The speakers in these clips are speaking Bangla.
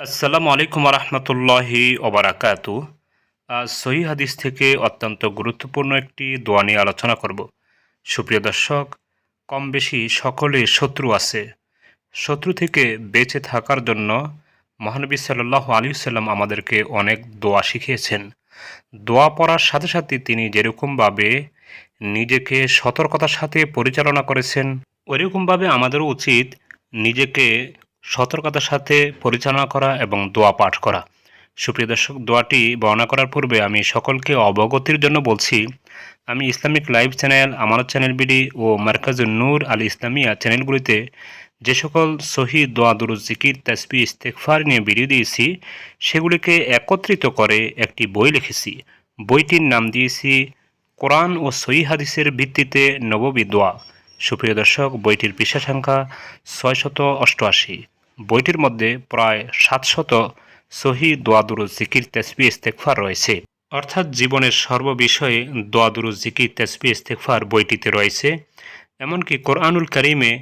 আসসালামু আলাইকুম রহমতুল্লাহি ওবরাকাতু। আজ সহি হাদিস থেকে অত্যন্ত গুরুত্বপূর্ণ একটি দোয়া নিয়ে আলোচনা করব। সুপ্রিয় দর্শক কম বেশি সকলে শত্রু আছে। শত্রু থেকে বেঁচে থাকার জন্য মহানবী সাল্লাহ আলী সাল্লাম আমাদেরকে অনেক দোয়া শিখিয়েছেন। দোয়া পড়ার সাথে সাথে তিনি যেরকমভাবে নিজেকে সতর্কতার সাথে পরিচালনা করেছেন ওইরকমভাবে আমাদেরও উচিত নিজেকে সতর্কতার সাথে পরিচালনা করা এবং দোয়া পাঠ করা। সুপ্রিয় দর্শক, দোয়াটি বর্ণনা করার পূর্বে আমি সকলকে অবগতির জন্য বলছি, আমি ইসলামিক লাইভ চ্যানেল আমার চ্যানেল বিডি ও মার্কাজুল নূর আল ইসলামিয়া চ্যানেলগুলিতে যে সকল সহি দোয়া, দুরুজ জিকির তাসবি ইস্তেকফার নিয়ে ভিডিও দিয়েছি, সেগুলিকে একত্রিত করে একটি বই লিখেছি। বইটির নাম দিয়েছি, কোরআন ও সহি হাদিসের ভিত্তিতে নববী দোয়া। সুপ্রিয় দর্শক, বইটির পৃষ্ঠা সংখ্যা ছয়শত অষ্টআশি। বইটির মধ্যে প্রায় সাতশত সহি দোয়াদুরু জিকির, তেসবি ইস্তেকফার রয়েছে। অর্থাৎ জীবনের সর্ববিষয়ে দোয়াদুরু জিকির, তেসবি ইস্তেকফার বইটিতে রয়েছে। এমনকি কোরআনুল করিমে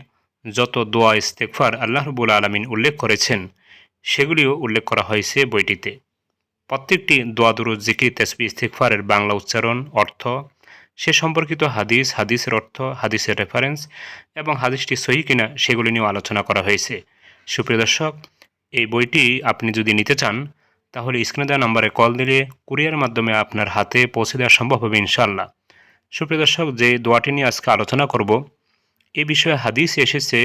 যত দোয়া ইস্তেকফার আল্লাহ রবুল আলমিন উল্লেখ করেছেন, সেগুলিও উল্লেখ করা হয়েছে বইটিতে। প্রত্যেকটি দোয়াদুরু জিকির, তেসবি ইস্তেকফারের বাংলা উচ্চারণ, অর্থ, সে সম্পর্কিত হাদিস, হাদিসের অর্থ, হাদিসের রেফারেন্স এবং হাদিসটি সহি কিনা, সেগুলি নিয়েও আলোচনা করা হয়েছে। সুপ্রিয় দর্শক, এই বইটি আপনি যদি নিতে চান, তাহলে স্ক্রিনে দেওয়া নাম্বারে কল দিলে কুরিয়ার মাধ্যমে আপনার হাতে পৌঁছে দেওয়া সম্ভব হবে ইনশাল্লাহ সুপ্রিয় দর্শক, যে দোয়াটি নিয়ে আজকে আলোচনা করব, এ বিষয়ে হাদিস এসেছে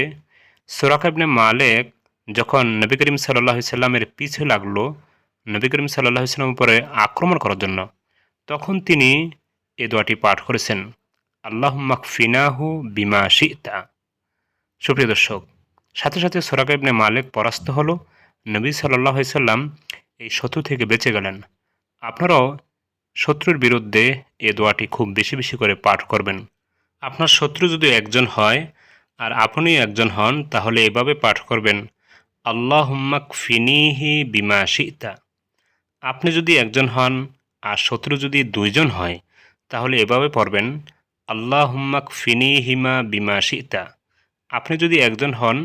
সোরাকাবনে মালেক যখন নবী করিম সাল্লাহ সাল্লামের পিছু লাগল, নবী করিম সাল্লাহ সাল্লামের উপরে আক্রমণ করার জন্য, তখন তিনি এ দোয়াটি পাঠ করেছেন আল্লাহ মাকফিনাহু বিমা শিতা। সুপ্রিয় দর্শক সাথে সাথে সোরাকাইবনে মালিক পরাস্ত হলো। নবী সাল্লাহ সাল্লাম এই শত্রু থেকে বেঁচে গেলেন। আপনারাও শত্রুর বিরুদ্ধে এ দোয়াটি খুব বেশি বেশি করে পাঠ করবেন। আপনার শত্রু যদি একজন হয় আর আপনি একজন হন, তাহলে এভাবে পাঠ করবেন আল্লাহ হুম্মাক ফিনিহি বিমা শিতা। আপনি যদি একজন হন আর শত্রু যদি দুইজন হয়, তাহলে এভাবে পড়বেন আল্লাহ হুম্মাক ফিনি হিমা বিমা সীতা আপনি যদি একজন হন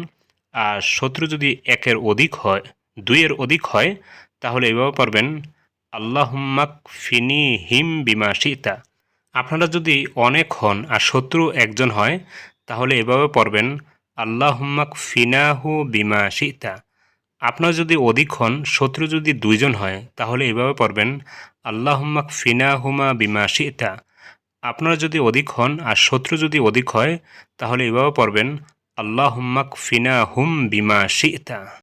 আর শত্রু যদি একের অধিক হয়, দুইয়ের অধিক হয়, তাহলে এভাবে পড়বেন আল্লাহ হুম্মাক ফিনি হিম বিমা সীতা আপনারা যদি অনেক হন আর শত্রু একজন হয়, তাহলে এভাবে পড়বেন আল্লাহ হুম্মাক ফিনাহু বিমা সীতা আপনার যদি অধিক হন, শত্রু যদি দুইজন হয়, তাহলে এভাবে পড়বেন আল্লাহ হুম্মাক ফিনা হুমা বিমা শিতা। আপনারা যদি অধিক হন আর শত্রু যদি অধিক হয়, তাহলে এভাবে পড়বেন আল্লাহ হুম্মাক ফিনা হুম বিমা শিতা